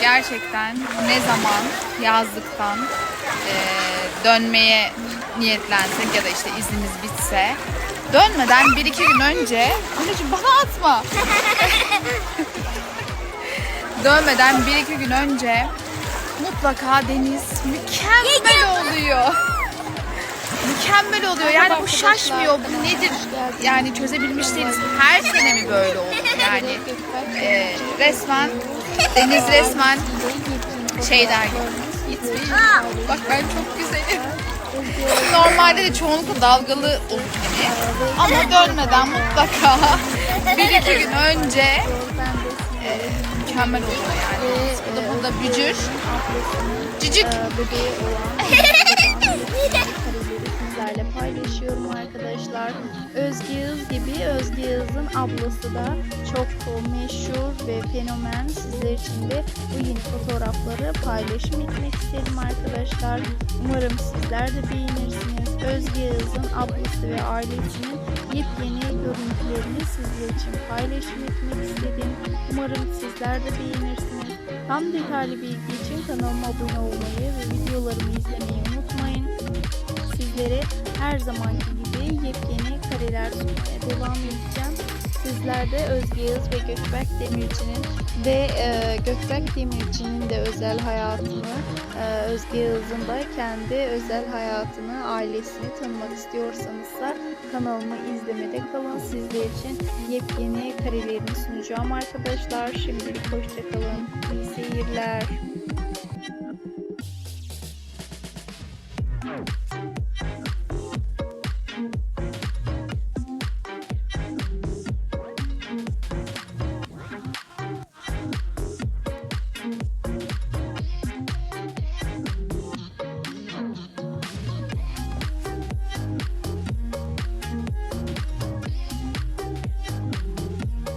gerçekten ne zaman yazlıktan e, dönmeye niyetlensek ya da işte iznimiz bitse dönmeden bir iki gün önce anneciğim bana atma dönmeden bir iki gün önce mutlaka deniz mükemmel oluyor. Mükemmel oluyor. Yani bu şaşmıyor. Bu nedir? Yani çözebilmiş değiliz. Her sene mi böyle olur? Yani e, resmen deniz resmen şey der gibi. Bak ben çok güzelim. Normalde de çoğunlukla dalgalı olur hani. Ama dönmeden mutlaka bir iki gün önce e, mükemmel oluyor yani. Bu da burada bücür. Cicik. Özge Yağız gibi Özge Yağız'ın ablası da çok meşhur ve fenomen. Sizler için de bu yeni fotoğrafları paylaşım etmek istedim arkadaşlar. Umarım sizler de beğenirsiniz. Özge Yağız'ın ablası ve ailesinin yepyeni görüntülerini sizler için paylaşım etmek istedim. Umarım sizler de beğenirsiniz. Tam detaylı bilgi için kanalıma abone olmayı ve videolarımı izlemeyi unutmayın. Sizlere her zamanki gibi yepyeni sunmaya devam edeceğim. Sizler de Özge Yağız ve Gökberk Demirci'nin ve e, Gökberk Demirci'nin de özel hayatını, e, Özge Yağız'ın da kendi özel hayatını, ailesini tanımak istiyorsanız da kanalımı izlemede kalın. Sizler için yepyeni karelerini sunacağım arkadaşlar. Şimdilik hoşçakalın. İyi seyirler.